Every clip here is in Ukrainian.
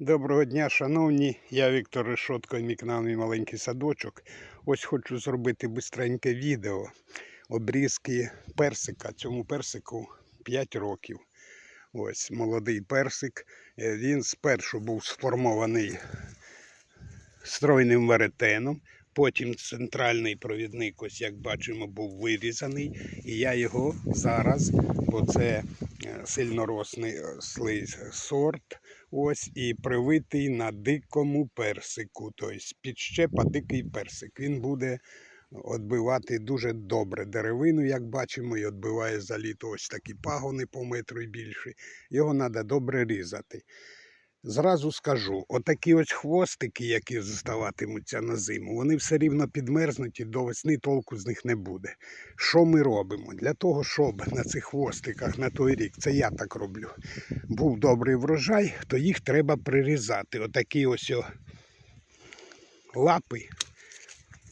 Доброго дня, шановні. Я Віктор Решотко, мій канал «Мій маленький садочок. Ось хочу зробити бистреньке відео обрізки персика. Цьому персику 5 років. Ось молодий персик. Е, Він спершу був сформований стройним веретеном. Потім центральний провідник, ось як бачимо, був вирізаний. І я його зараз, бо це е, сильнорослий е, сорт, ось і привитий на дикому персику. Тобто підщепа дикий персик. Він буде відбивати дуже добре деревину, як бачимо, і відбиває за літо ось такі пагони по метру і більше. Його треба добре різати. Зразу скажу, отакі ось хвостики, які зоставатимуться на зиму, вони все рівно підмерзнуть і до весни толку з них не буде. Що ми робимо? Для того, щоб на цих хвостиках на той рік, це я так роблю, був добрий врожай, то їх треба прирізати. Отакі ось о лапи,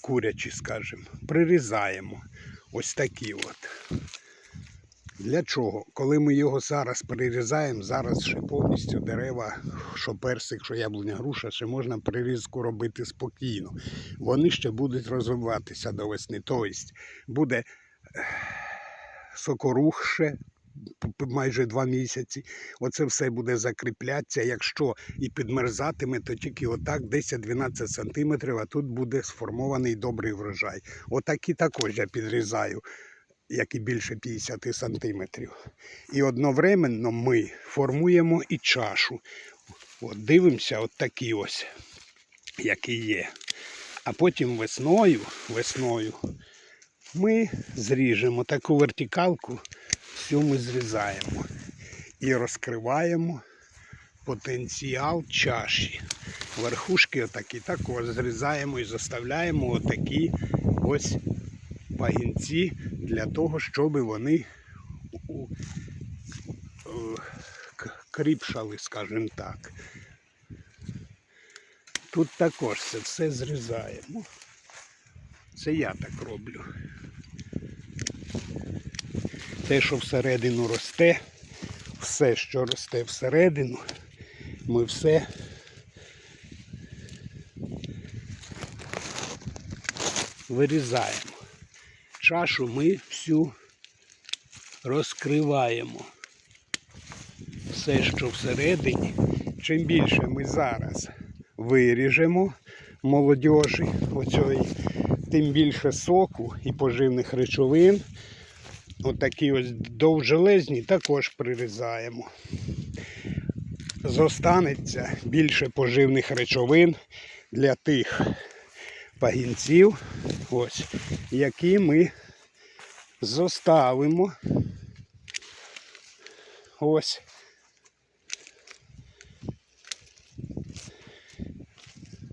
курячі, скажімо, прирізаємо. Ось такі от. Для чого? Коли ми його зараз прирізаємо, зараз ще повністю дерева, що персик, що яблуня, груша, ще можна прирізку робити спокійно. Вони ще будуть розвиватися до весни. Тобто буде ех, сокорух ще п- п- майже два місяці. Оце все буде закріплятися. Якщо і підмерзатиме, то тільки отак 10-12 сантиметрів, а тут буде сформований добрий врожай. Отакі також я підрізаю як і більше 50 сантиметрів. І одновременно ми формуємо і чашу. От дивимося, от такі ось, які є. А потім весною, весною ми зріжемо таку вертикалку, всю ми зрізаємо і розкриваємо потенціал чаші. Верхушки отакі також зрізаємо і заставляємо отакі ось пагінці для того, щоб вони е, кріпшали, скажімо так. Тут також це все зрізаємо. Це я так роблю. Те, що всередину росте, все, що росте всередину, ми все вирізаємо чашу ми всю розкриваємо. Все, що всередині, чим більше ми зараз виріжемо молодіжі оцьої, тим більше соку і поживних речовин. Отакі ось довжелезні також прирізаємо. Зостанеться більше поживних речовин для тих пагінців, ось, які ми зоставимо. Ось.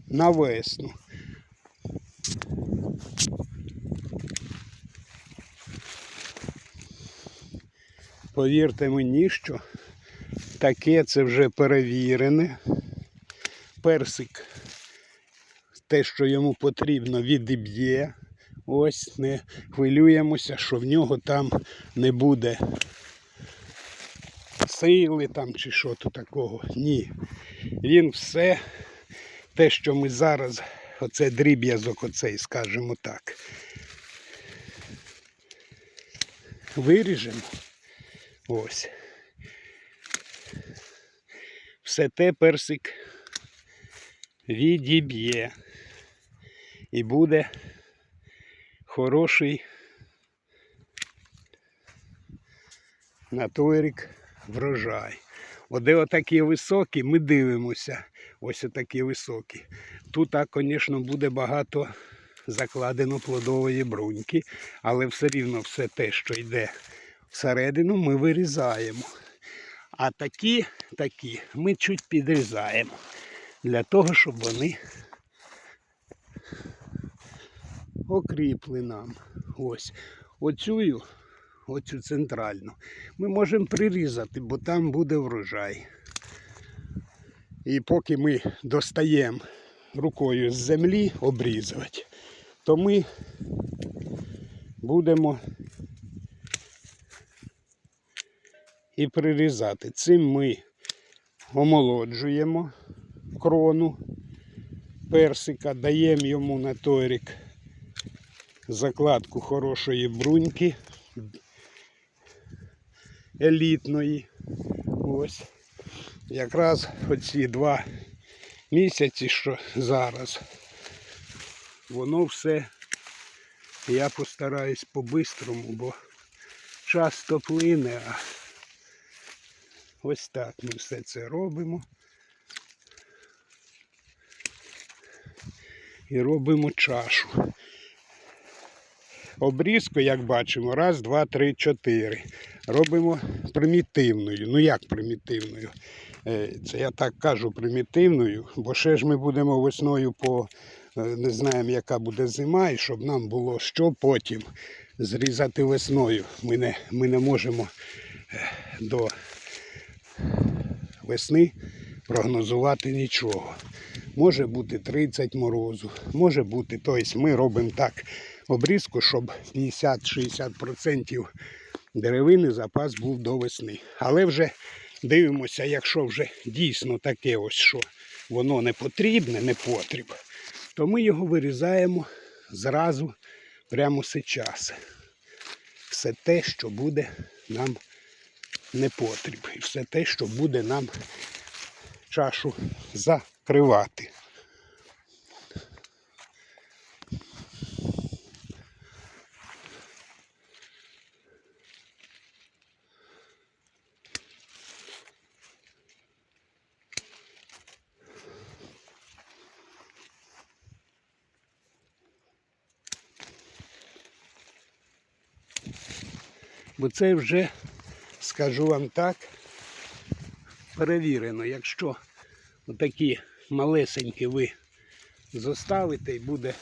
На весну. Повірте мені, що таке це вже перевірене. Персик те, що йому потрібно, відіб'є. Ось не хвилюємося, що в нього там не буде сили там чи що то такого. Ні. Він все, те, що ми зараз, оце дріб'язок, оцей, скажімо так. Виріжемо. Ось. Все те персик відіб'є. І буде хороший на той рік врожай. От де отакі високі, ми дивимося. Ось отакі високі. Тут, звісно, буде багато закладено плодової бруньки, але все рівно все те, що йде всередину, ми вирізаємо. А такі, такі ми чуть підрізаємо для того, щоб вони окріпли нам. Ось. Оцю, оцю центральну. Ми можемо прирізати, бо там буде врожай. І поки ми достаємо рукою з землі обрізувати, то ми будемо і прирізати. Цим ми омолоджуємо крону персика, даємо йому на той рік закладку хорошої бруньки елітної. Ось. Якраз оці два місяці, що зараз, воно все я постараюсь по-бистрому, бо часто плине, а ось так ми все це робимо. І робимо чашу. Обрізку, як бачимо, раз, два, три, чотири. Робимо примітивною. Ну як примітивною? Е, Це я так кажу примітивною, бо ще ж ми будемо весною по е, не знаємо, яка буде зима, і щоб нам було що потім зрізати весною. Ми не, ми не можемо е, до весни прогнозувати нічого. Може бути 30 морозу, може бути, тобто ми робимо так обрізку, щоб 50-60% деревини запас був до весни. Але вже дивимося, якщо вже дійсно таке ось, що воно не потрібне, не потріб, то ми його вирізаємо зразу прямо сейчас. Все те, що буде нам не потріб. І все те, що буде нам чашу закривати. Бо це вже, скажу вам так, перевірено. Якщо отакі малесенькі ви зоставите і буде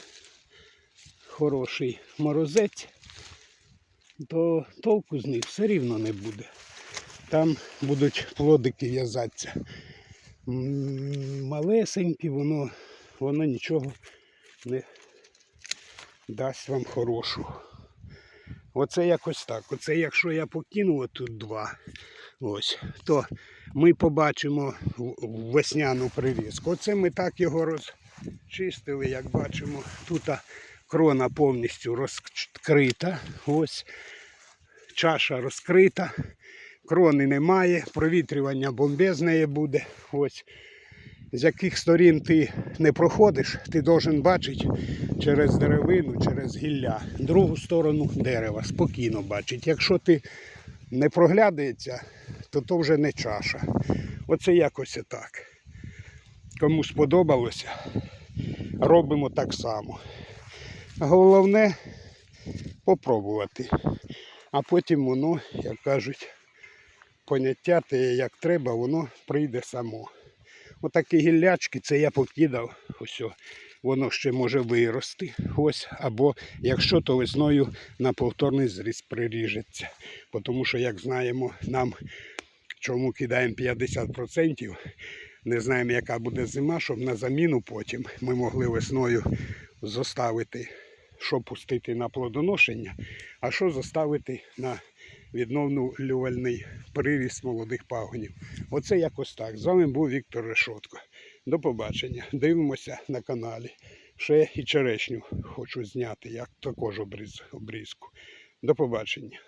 хороший морозець, то толку з них все рівно не буде. Там будуть плодики в'язатися. Малесенькі, воно, воно нічого не дасть вам хорошого. Оце якось так. Оце якщо я покину тут два, ось, то ми побачимо весняну прирізку. Оце ми так його розчистили, як бачимо. Тут крона повністю розкрита. Ось чаша розкрита, крони немає, провітрювання бомбезне буде. Ось. З яких сторін ти не проходиш, ти должен бачити через деревину, через гілля, другу сторону дерева, спокійно бачить. Якщо ти не проглядається, то то вже не чаша. Оце якось так. Кому сподобалося, робимо так само. Головне попробувати. А потім воно, як кажуть, поняття те, як треба, воно прийде само. Отакі гіллячки, це я покидав. Ось, воно ще може вирости. Ось, або якщо то весною на повторний зріз приріжеться. Тому що, як знаємо, нам чому кидаємо 50%, не знаємо, яка буде зима, щоб на заміну потім ми могли весною зоставити, що пустити на плодоношення, а що заставити на відновлювальний приріст молодих пагонів. Оце якось так. З вами був Віктор Решотко. До побачення. Дивимося на каналі. Ще і черешню хочу зняти, як також обріз, обрізку. До побачення.